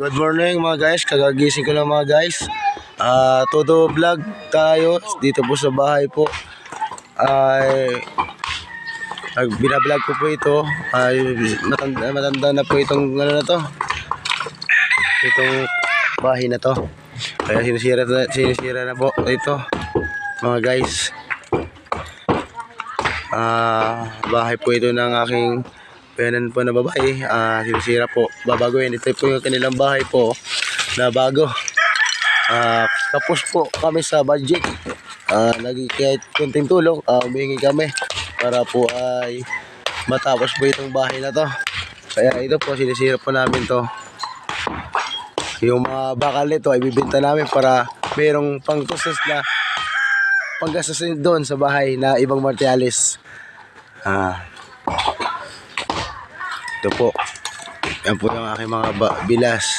Good morning mga guys, kagagising ko lang mga guys. Ah, todo vlog tayo dito po sa bahay po. Ay nag binablog ko po ito. Ay matanda, matanda na po itong ano na to. Itong bahay na to. Kaya sinisira sinisira na po ito. Mga guys. Ah, bahay po ito ng aking penan po na babae. Ah, sinisira po. Babaguhin. Ito po yung kanilang bahay po na bago. Ah, tapos po kami sa budget. Ah, naging kahit kunting tulong, ah, humingi kami para po ay matapos po itong bahay na to. Kaya ito po, sinisira po namin to. Yung mga bakal nito ay bibenta namin para merong pangkustos na panggastos doon sa bahay na ibang materialis. Ah, ito po. Yan po yung aking mga bilas.